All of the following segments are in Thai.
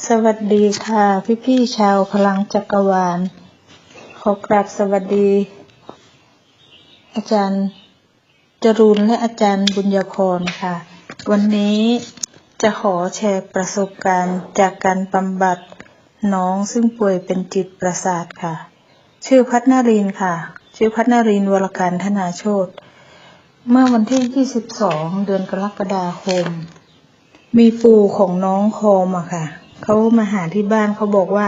สวัสดีค่ะพี่พี่ๆชาวพลังจักรวาล ขอกราบสวัสดี อาจารย์จรูนและอาจารย์บุญญาพรค่ะ วันนี้จะขอแชร์ประสบการณ์จากการบำบัดน้องซึ่งป่วยเป็นจิตประสาทค่ะ ชื่อพัฒนารินค่ะ ชื่อพัฒนารินวรการธนาโชตเมื่อวันที่ 22 เดือนกรกฎาคม มีปู่ของน้องโคมอะค่ะ เขามาหาที่บ้านเขาบอกว่า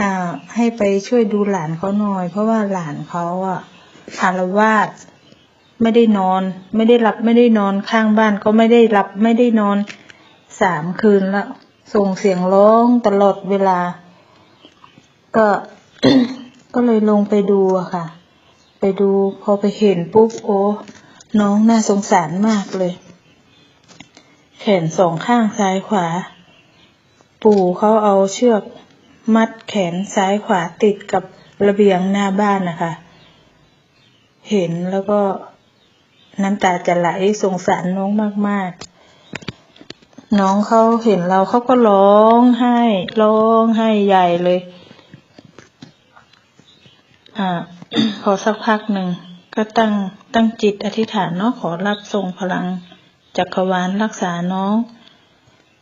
อ่า ให้ไปช่วยดูหลานเขาหน่อย เพราะว่าหลานเขาอะอารวาสไม่ได้นอน ไม่ได้หลับไม่ได้นอนข้างบ้านก็ไม่ได้หลับไม่ได้นอนสามคืนแล้วส่งเสียงร้องตลอดเวลา ก็ก็เลยลงไปดูอะค่ะ ไปดูพอไปเห็นปุ๊บโอ้น้องน่าสงสารมากเลย แขนสองข้างซ้ายขวา ปู่เขาเอาเชือกมัดแขนซ้ายขวาติดกับระเบียงหน้าบ้านนะคะ เห็นแล้วก็น้ำตาจะไหลสงสารน้องมาก ๆ น้องเขาเห็นเราเขาก็ร้องไห้ร้องไห้ใหญ่เลย อ่า พอสักพักหนึ่งก็ตั้งตั้งจิตอธิษฐานเนาะขอรับส่งพลังจักรวาลรักษาน้อง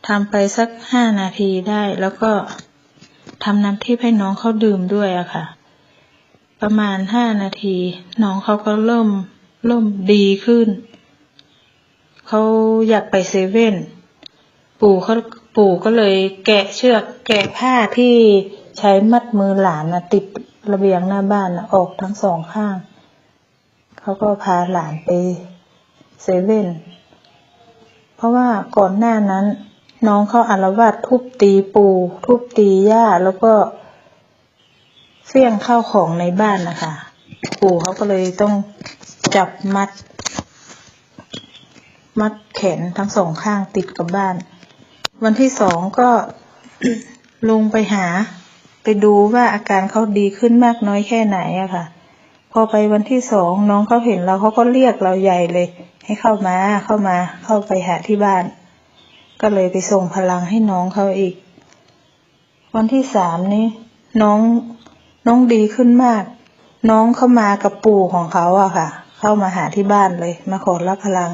ทำไปสักห้านาทีได้ แล้วก็ทำน้ำทิพย์ให้น้องเขาดื่มด้วยอะค่ะ ประมาณห้านาที น้องเขาก็เริ่มเริ่มดีขึ้น เขาอยากไปเซเว่น ปู่เขาปู่ก็เลยแกะเชือกแกะผ้าที่ใช้มัดมือหลานนะติดระเบียงหน้าบ้านนะออกทั้งสองข้าง เขาก็พาหลานไปเซเว่น เพราะว่าก่อนหน้านั้น น้องเขาอารวาสทุบตีปู่ทุบตีย่าแล้วก็เฟี้ยงข้าวของในบ้านนะคะ ปู่เขาก็เลยต้องจับมัด มัดแขนทั้งสองข้างติดกับบ้าน วันที่สองก็ลงไปหา ไปดูว่าอาการเขาดีขึ้นมากน้อยแค่ไหนอะค่ะ พอไปวันที่สองน้องเขาเห็นเราเขาก็เรียกเราใหญ่เลย ให้เข้ามาเข้ามาเข้าไปหาที่บ้าน ก็เลยไปส่งพลังให้น้องเขาอีก วันที่สามนี้ น้องน้องดีขึ้นมาก น้องเข้ามากับปู่ของเขาอะค่ะ เข้ามาหาที่บ้านเลย มาขอรับพลัง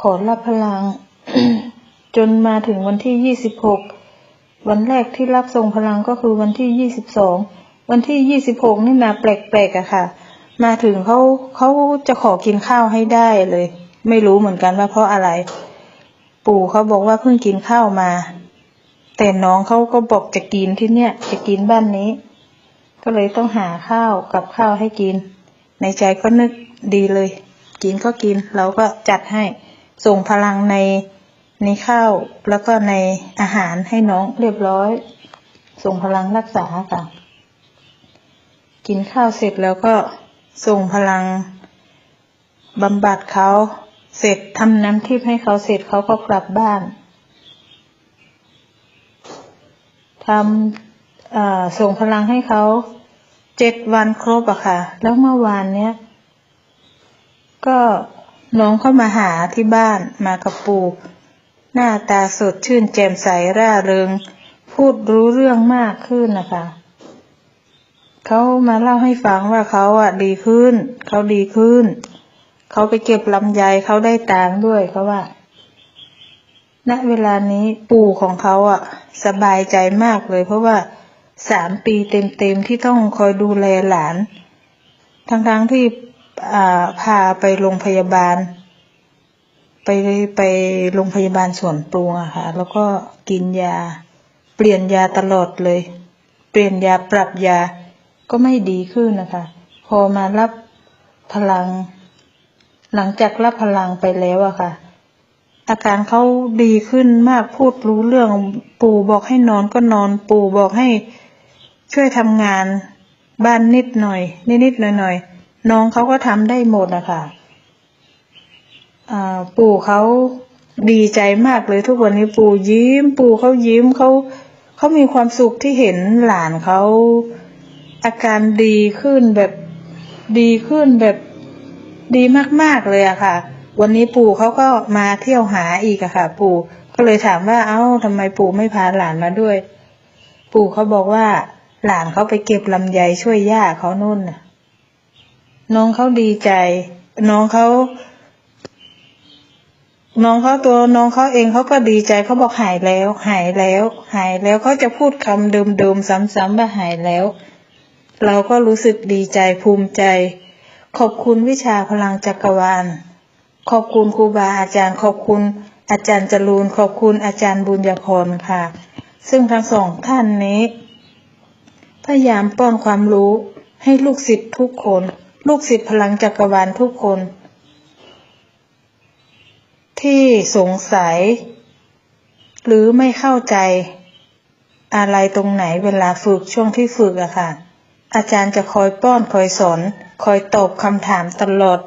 ขอรับพลัง จนมาถึงวันที่ยี่สิบหกวันแรกที่รับส่งพลังก็คือวันที่ยี่สิบสองวันที่ยี่สิบหกนี่นาแปลกๆอะค่ะ มาถึงเขาเขาจะขอกินข้าวให้ได้เลย ไม่รู้เหมือนกันว่าเพราะอะไร ปู่เขาบอกว่าเพิ่งกินข้าวมา แต่น้องเขาก็บอกจะกินที่เนี่ย จะกินบ้านนี้ ก็เลยต้องหาข้าวกับข้าวให้กิน ในใจก็นึกดีเลย กินก็กิน เราก็จัดให้ส่งพลังในในข้าวแล้วก็ในอาหารให้น้องเรียบร้อย ส่งพลังรักษาค่ะ กินข้าวเสร็จแล้วก็ส่งพลังบำบัดเขา เสร็จทำน้ำทิพย์ให้เขาเสร็จเขาก็กลับบ้านทำส่งพลังให้เขาเจ็ดวันครบอะค่ะ แล้วเมื่อวานเนี้ย ก็น้องเข้ามาหาที่บ้านมากับปู่หน้าตาสดชื่นแจ่มใสร่าเริง พูดรู้เรื่องมากขึ้นนะคะเขามาเล่าให้ฟังว่าเขาอะดีขึ้น เขาดีขึ้น เขาไปเก็บลำไยเขาได้ตังค์ด้วยเขาว่า ณ เวลานี้ปู่ของเขาอะสบายใจมากเลย เพราะว่าสามปีเต็มๆที่ต้องคอยดูแลหลาน ทั้งๆที่พาไปโรงพยาบาล ไปไปโรงพยาบาลส่วนปรุงอะค่ะ แล้วก็กินยา เปลี่ยนยาตลอดเลย เปลี่ยนยาปรับยาก็ไม่ดีขึ้นนะคะ พอมารับพลัง หลังจากรับพลังไปแล้วอะค่ะ อาการเขาดีขึ้นมากพูดรู้เรื่อง ปู่บอกให้นอนก็นอน ปู่บอกให้ช่วยทำงาน บ้านนิดหน่อย นิดๆหน่อยๆน้องเขาก็ทำได้หมดอะค่ะปู่เขาดีใจมากเลยทุกวันนี้ปู่ยิ้ม ปู่เขายิ้มเขาเขามีความสุขที่เห็นหลานเขาอาการดีขึ้นแบบดีขึ้นแบบ ดีมากๆเลยอะค่ะ วันนี้ปู่เขาก็มาเที่ยวหาอีกอะค่ะ ปู่ก็เลยถามว่าเอ้าทำไมปู่ไม่พาหลานมาด้วย ปู่เขาบอกว่า หลานเขาไปเก็บลำไยช่วยย่าเขานู่นน่ะน้องเขาดีใจ น้องเขาน้องเขาตัวน้องเขาเองเขาก็ดีใจเขาบอกหายแล้ว หายแล้ว หายแล้วเขาจะพูดคำเดิมๆซ้ำๆว่าหายแล้ว เราก็รู้สึกดีใจภูมิใจ ขอบคุณวิชาพลังจักรวาล ขอบคุณครูบาอาจารย์ ขอบคุณอาจารย์จรูน ขอบคุณอาจารย์บุญญาพรค่ะ ซึ่งทั้งสองท่านนี้ พยายามป้อนความรู้ให้ลูกศิษย์ทุกคน ลูกศิษย์พลังจักรวาลทุกคน ที่สงสัย หรือไม่เข้าใจอะไรตรงไหนเวลาฝึกช่วงที่ฝึกอะค่ะ อาจารย์จะคอยป้อนคอยสอน คอยตอบคำถามตลอด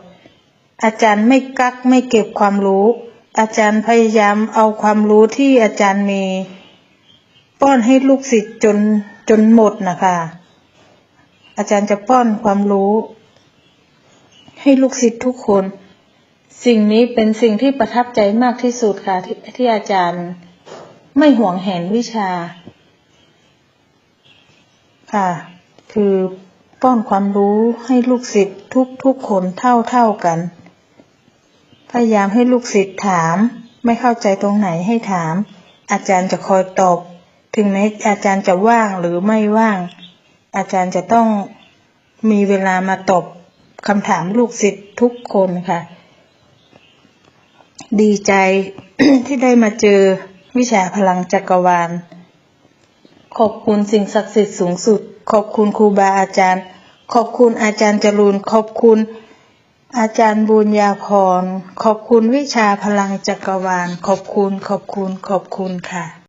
อาจารย์ไม่กักไม่เก็บความรู้ อาจารย์พยายามเอาความรู้ที่อาจารย์มี ป้อนให้ลูกศิษย์จนจนหมดนะคะ อาจารย์จะป้อนความรู้ ให้ลูกศิษย์ทุกคน สิ่งนี้เป็นสิ่งที่ประทับใจมากที่สุดค่ะที่ที่อาจารย์ไม่ห่วงแหนวิชา ค่ะ คือ ป้อนความรู้ให้ลูกศิษย์ทุกทุกคนเท่าเท่ากัน พยายามให้ลูกศิษย์ถาม ไม่เข้าใจตรงไหนให้ถาม อาจารย์จะคอยตอบ ถึงแม้อาจารย์จะว่างหรือไม่ว่าง อาจารย์จะต้องมีเวลามาตอบคำถามลูกศิษย์ทุกคนค่ะ ดีใจที่ได้มาเจอวิชาพลังจักรวาล ขอบคุณสิ่งศักดิ์สิทธิ์สูงสุด ขอบคุณครูบาอาจารย์ ขอบคุณอาจารย์จรูนขอบคุณ อาจารย์บุญญาพร ขอบคุณวิชาพลังจักรวาล ขอบคุณ ขอบคุณ ขอบคุณค่ะ